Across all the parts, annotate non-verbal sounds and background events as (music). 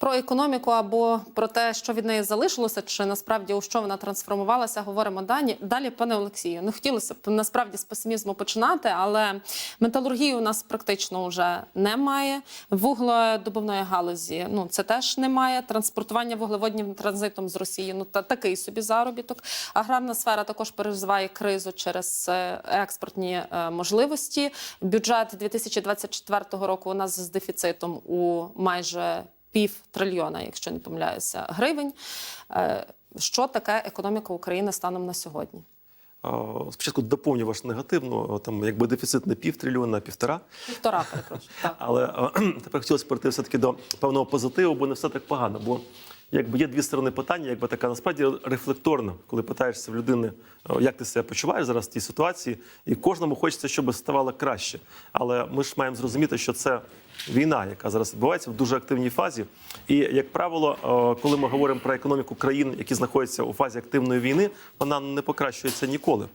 Про економіку або про те, що від неї залишилося, чи насправді у що вона трансформувалася, говоримо далі. Далі, пане Олексію, не хотілося б насправді з песимізму починати, але металургії у нас практично вже немає. Вугледобувної галузі ну це теж немає. Транспортування вуглеводнім транзитом з Росії. Ну та такий собі заробіток. Аграрна сфера також переживає кризу через е, експортні е, можливості. Бюджет 2024 року у нас з дефіцитом у майже пів трильйона, якщо не помиляюся, гривень. Е, Що таке економіка України станом на сьогодні? Спочатку доповню ваш негативну, там якби дефіцит не пів трильйона, а півтора. Півтора, перепрошую. Так. (laughs) Але (clears throat) тепер хотілося перейти все-таки до певного позитиву, бо не все так погано. Бо якби є дві сторони питання, якби така насправді рефлекторна, коли питаєшся в людини, як ти себе почуваєш зараз в тій ситуації, і кожному хочеться, щоб ставало краще. Але ми ж маємо зрозуміти, що це війна, яка зараз відбувається в дуже активній фазі. І як правило, коли ми говоримо про економіку країн, які знаходяться у фазі активної війни, вона не покращується ніколи.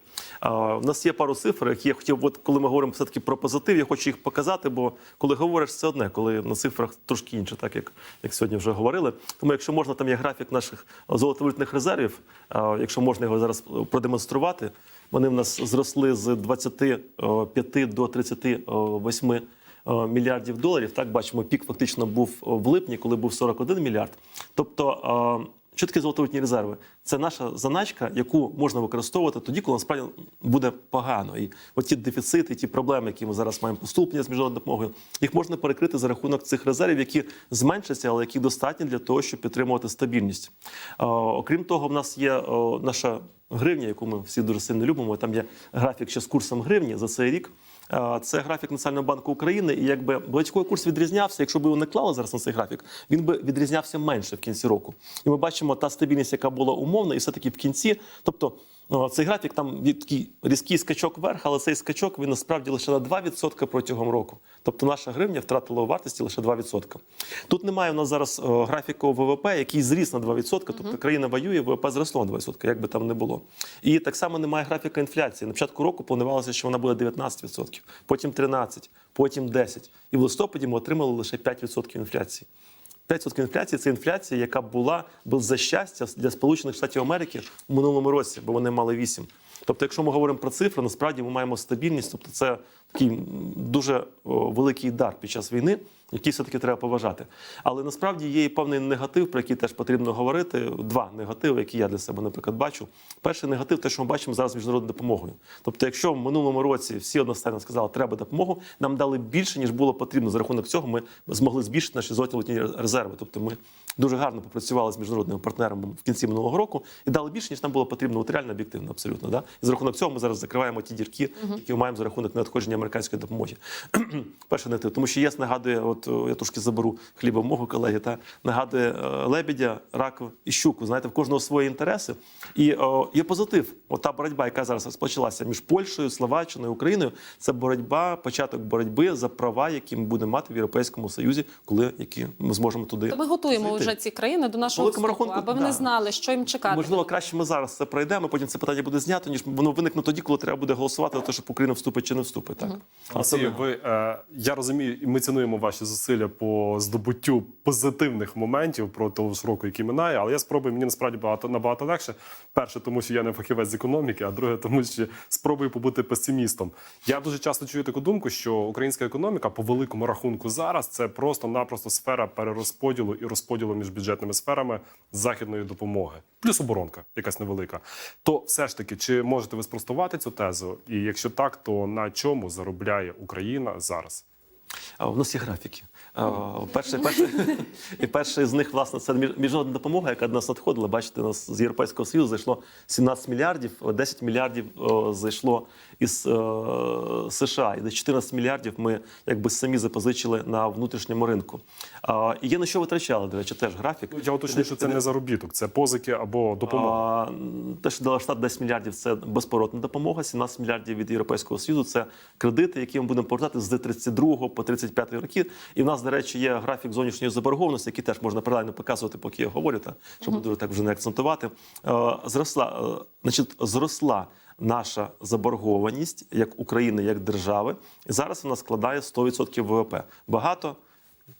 У нас є пару цифр, які я хотів, от коли ми говоримо все таки про позитив, я хочу їх показати, бо коли говориш, це одне, коли на цифрах трошки інше, так як, як сьогодні вже говорили. Тому, якщо можна, там є графік наших золотовалютних резервів. Якщо можна його зараз продемонструвати, вони в нас зросли з 25 до 38 е, мільярдів доларів. Так бачимо, пік фактично був в липні, коли був 41 мільярд. Тобто, е, що таке золотовалютні резерви? Це наша заначка, яку можна використовувати тоді, коли насправді буде погано. І от ті дефіцити, ті проблеми, які ми зараз маємо поступлення з міжнародною допомогою, їх можна перекрити за рахунок цих резервів, які зменшаться, але які достатні для того, щоб підтримувати стабільність. Е, Окрім того, в нас є е, наша гривня, яку ми всі дуже сильно любимо. Там є графік ще з курсом гривні за цей рік. Е, Це графік Національного банку України, і якби батьковий курс відрізнявся, якщо б його не клали зараз на цей графік, він би відрізнявся менше в кінці року. І ми бачимо та стабільність, яка була умовна, і все таки в кінці. Тобто цей графік там від такий різкий скачок вверх, але цей скачок він насправді лише на 2% протягом року. Тобто наша гривня втратила у вартості лише 2%. Тут немає у нас зараз графіку ВВП, який зріс на 2%, тобто країна воює, ВВП зросло на 2%, як би там не було. І так само немає графіка інфляції. На початку року планувалося, що вона буде 19%, потім 13%, потім 10%. І в листопаді ми отримали лише 5% інфляції. 5% інфляції це інфляція, яка була за щастя для Сполучених Штатів Америки у минулому році, бо вони мали 8. Тобто, якщо ми говоримо про цифри, насправді ми маємо стабільність. Тобто, це такий дуже великий дар під час війни, який все-таки треба поважати. Але насправді є і певний негатив, про який теж потрібно говорити. Два негативи, які я для себе, наприклад, бачу. Перший негатив, те, що ми бачимо зараз міжнародною допомогою. Тобто, якщо в минулому році всі одностайно сказали, що треба допомогу, нам дали більше, ніж було потрібно. За рахунок цього ми змогли збільшити наші золоті резерви. Тобто, ми дуже гарно попрацювали з міжнародними партнерами в кінці минулого року і дали більше, ніж нам було потрібно. От реально об'єктивно, абсолютно. Да? І за рахунок цього ми зараз закриваємо ті дірки, які ми маємо за рахунок надходження американської допомоги. (clears throat) Перше негатив, тому що ЄС нагадує, от о, я трошки заберу хліба мого колеги, та нагадує е, лебедя, раку і щуку. Знаєте, в кожного свої інтереси. І о, є позитив. От та боротьба, яка зараз розпочалася між Польщею, Словаччиною, Україною, це боротьба, початок боротьби за права, які ми будемо мати в Європейському Союзі, коли які ми зможемо туди. То ми готуємо зайти. вже ці країни до нашого вступу, рахунку, аби вони да. знали, що їм чекати. Можливо, краще ми зараз це пройдемо. Потім це питання буде знято, ніж воно виникне тоді, коли треба буде голосувати за те, щоб Україна вступить чи не вступить. Так Олексію, ви е, я розумію, і ми цінуємо ваші зусилля по здобуттю позитивних моментів про того ж року, який минає. Але я спробую мені насправді багато набагато легше. Перше, тому що я не фахівець з економіки, а друге, тому що спробую побути песимістом. Я дуже часто чую таку думку, що українська економіка по великому рахунку зараз це просто-напросто сфера перерозподілу і розподілу між бюджетними сферами західної допомоги, плюс оборонка, якась невелика. То все ж таки, чи можете ви спростувати цю тезу? І якщо так, то на чому заробляє Україна зараз? У нас є графіки. Перший, перший, і перший з них, власне, це між- міжнародна допомога, яка до нас надходила. Бачите, у нас з Європейського Союзу зайшло 17 мільярдів, 10 мільярдів зайшло із е, США. І десь 14 мільярдів ми якби самі запозичили на внутрішньому ринку. І є на що витрачали, до речі, теж графік. Я уточню, що це не заробіток, це позики або допомога. А, те, що дала штат 10 мільярдів, це безповоротна допомога. 17 мільярдів від Європейського Союзу це кредити, які ми будемо повертати з 32 по 35 роки. І в нас, до речі, є графік зовнішньої заборгованості, який теж можна паралельно показувати, поки я говорю, та, щоб дуже так вже не акцентувати. Е, Зросла, е, значить, зросла наша заборгованість як України, як держави. І зараз вона складає 100% ВВП. Багато.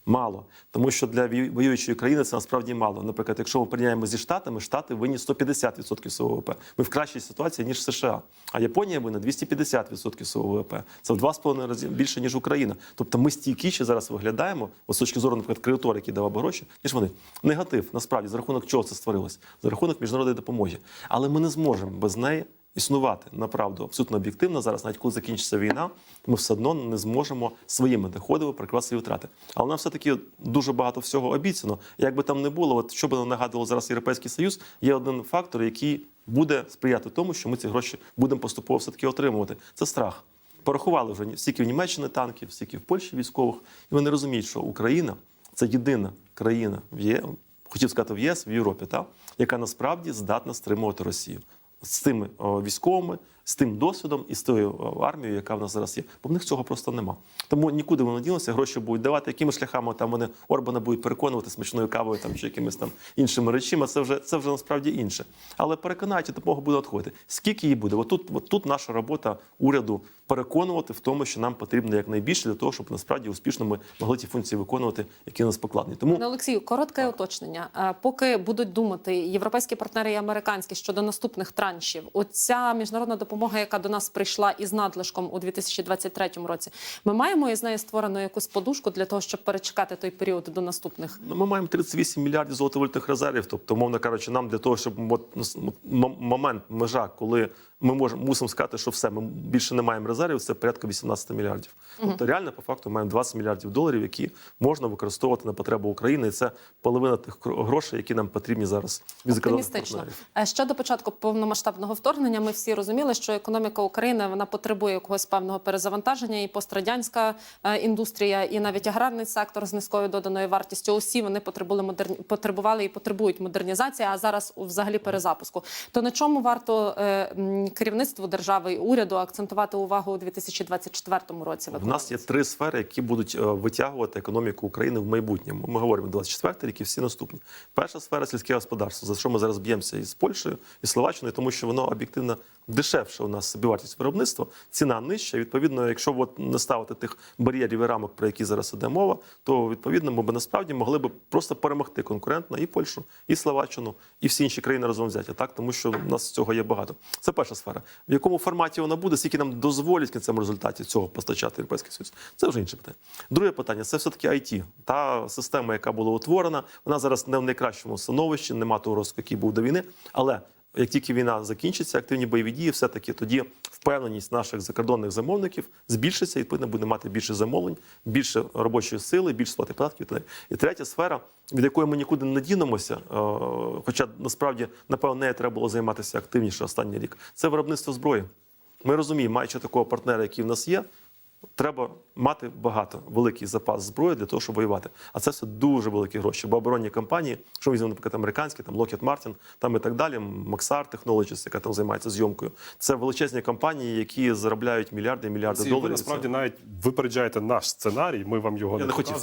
Мало, тому що для воюючої країни це насправді мало. Наприклад, якщо ми порівняємо зі штатами, штати винні 150% свого ВВП. Ми в кращій ситуації ніж США. А Японія винна 250% свого ВВП. Це в 2,5 рази більше ніж Україна. Тобто ми стійкіші зараз виглядаємо, з точки зору, наприклад, кредитора, який давав гроші, ніж вони. Негатив насправді за рахунок чого це створилось? За рахунок міжнародної допомоги. Але ми не зможемо без неї існувати направду абсолютно об'єктивно зараз, навіть коли закінчиться війна, ми все одно не зможемо своїми доходами прикривати свої втрати. Але нам все-таки дуже багато всього обіцяно. Як би там не було, от що би не нагадувало зараз Європейський Союз, є один фактор, який буде сприяти тому, що ми ці гроші будемо поступово все-таки отримувати. Це страх. Порахували вже стільки в Німеччині танків, стільки в Польщі військових, і вони розуміють, що Україна це єдина країна в ЄС, хотів сказати в ЄС, в Європі, та, яка насправді здатна стримувати Росію з тими військовими, з тим досвідом і з тою армією, яка в нас зараз є. Бо в них цього просто нема. Тому нікуди вони ділися, гроші будуть давати, якими шляхами там вони Орбана будуть переконувати смачною кавою там чи якимись там іншими речима. Це вже це вже насправді інше. Але переконають, і допомога буде надходити. Скільки її буде? От тут, от тут наша робота уряду переконувати в тому, що нам потрібно якнайбільше для того, щоб насправді успішно ми могли ті функції виконувати, які на нас покладені. Тому Пане Олексію, коротке уточнення. Е, Поки будуть думати європейські партнери і американські щодо наступних траншів, оця міжнародна допомога, яка до нас прийшла із надлишком у 2023 році, ми маємо із нею створено якусь подушку для того, щоб перечекати той період до наступних. Ну, ми маємо 38 мільярдів золотовалютних резервів. Тобто, мовно кажучи, нам для того, щоб от, момент, межа, коли ми можемо мусимо сказати, що все, ми більше не маємо резервів, це порядка 18 мільярдів. Тобто, реально, по факту, маємо 20 мільярдів доларів, які можна використовувати на потребу України. І це половина тих грошей, які нам потрібні зараз від Оптимістично. Е, Ще до початку повномасштабного вторгнення ми всі розуміли, що економіка України вона потребує якогось певного перезавантаження, і пострадянська е, індустрія, і навіть аграрний сектор з низькою доданою вартістю. Усі вони потребували модерні... потребували і потребують модернізації, а зараз взагалі перезапуску. То на чому варто е, керівництву держави і уряду акцентувати увагу у 2024 році? В нас є три сфери, які будуть е, витягувати економіку України в майбутньому. Ми говоримо 24 рік і всі наступні. Перша сфера сільське господарство, за що ми зараз б'ємося із Польщею і Словаччиною, тому що воно об'єктивно дешевше у нас собівартість виробництва, ціна нижча. Відповідно, якщо от не ставити тих бар'єрів і рамок, про які зараз іде мова, то відповідно ми б насправді могли б просто перемогти конкурентно і Польщу, і Словаччину, і всі інші країни разом взяті. Так, тому що в нас цього є багато. Це перша сфера. В якому форматі вона буде, скільки нам дозволять в кінцевому результаті цього постачати Європейський Союз. Це вже інше питання. Друге питання це все-таки IT. Та система, яка була утворена, вона зараз не в найкращому становищі, нема того розвитку, який був до війни. Але як тільки війна закінчиться, активні бойові дії, все-таки тоді впевненість наших закордонних замовників збільшиться, і відповідно буде мати більше замовлень, більше робочої сили, більше сплати податків. І третя сфера, від якої ми нікуди не дінемося, е, хоча насправді напевно нею треба було займатися активніше останній рік. Це виробництво зброї. Ми розуміємо, маючи такого партнера, який в нас є, треба мати багато великий запас зброї для того, щоб воювати. А це все дуже великі гроші. Бо оборонні компанії, що візьмемо, наприклад, американські, там Lockheed Martin, там і так далі, Maxar Technologies, яка там займається зйомкою. Це величезні компанії, які заробляють мільярди і мільярди Ці, доларів. ви насправді навіть випереджаєте наш сценарій. Ми вам його Я не не хотів.